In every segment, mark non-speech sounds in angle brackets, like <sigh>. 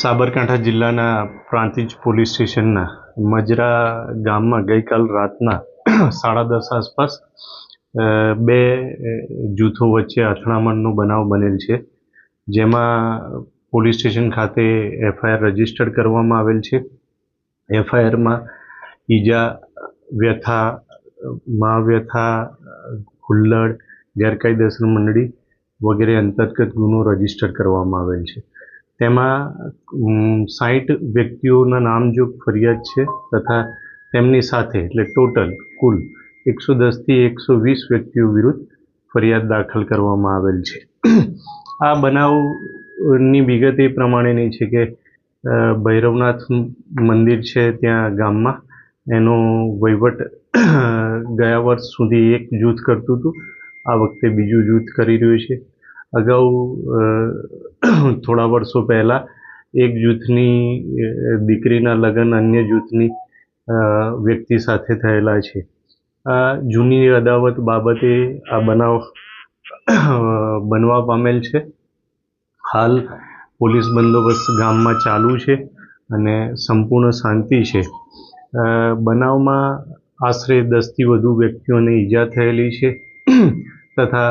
સાબરકાંઠા જિલ્લાના પ્રાંતિજ પોલીસ સ્ટેશનના મજરા ગામમાં ગઈકાલ રાતના સાડા દસ આસપાસ બે જૂથો વચ્ચે અથડામણનો બનાવ બનેલ છે. જેમાં પોલીસ સ્ટેશન ખાતે એફઆઈઆર રજિસ્ટર કરવામાં આવેલ છે. એફઆઈઆરમાં ઈજા, વ્યથા મા વ્યથા હુલ્લડ, ગેરકાયદેસર મંડળી વગેરે અંતર્ગત ગુનો રજિસ્ટર કરવામાં આવેલ છે. તેમાં સાઠ વ્યક્તિઓના નામજોગ ફરિયાદ છે તથા તેમની સાથે, એટલે ટોટલ કુલ એકસો દસથી એકસો વીસ વ્યક્તિઓ વિરુદ્ધ ફરિયાદ દાખલ કરવામાં આવેલ છે. આ બનાવની વિગત એ પ્રમાણેની છે કે ભૈરવનાથ મંદિર છે ત્યાં ગામમાં. એનો વહીવટ ગયા વર્ષ સુધી એક જૂથ કરતું હતું. આ વખતે બીજું જૂથ કરી રહ્યું છે. અગાઉ <clears throat> થોડા વર્ષો પહેલાં એક જૂથની દીકરીના લગ્ન અન્ય જૂથની વ્યક્તિ સાથે થયેલા છે. આ જૂની અદાવત બાબતે આ બનાવ બનવા પામેલ છે. હાલ પોલીસ બંદોબસ્ત ગામમાં ચાલુ છે અને સંપૂર્ણ શાંતિ છે. બનાવમાં આશરે દસથી વધુ વ્યક્તિઓને ઈજા થયેલી છે. તથા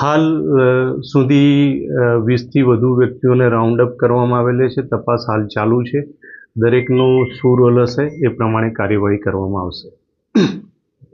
હાલ સુધી વીસથી વધુ વ્યક્તિઓને રાઉન્ડ અપ કરવામાં આવેલી છે. તપાસ હાલ ચાલુ છે. દરેકનો શું રોલ હશે એ પ્રમાણે કાર્યવાહી કરવામાં આવશે.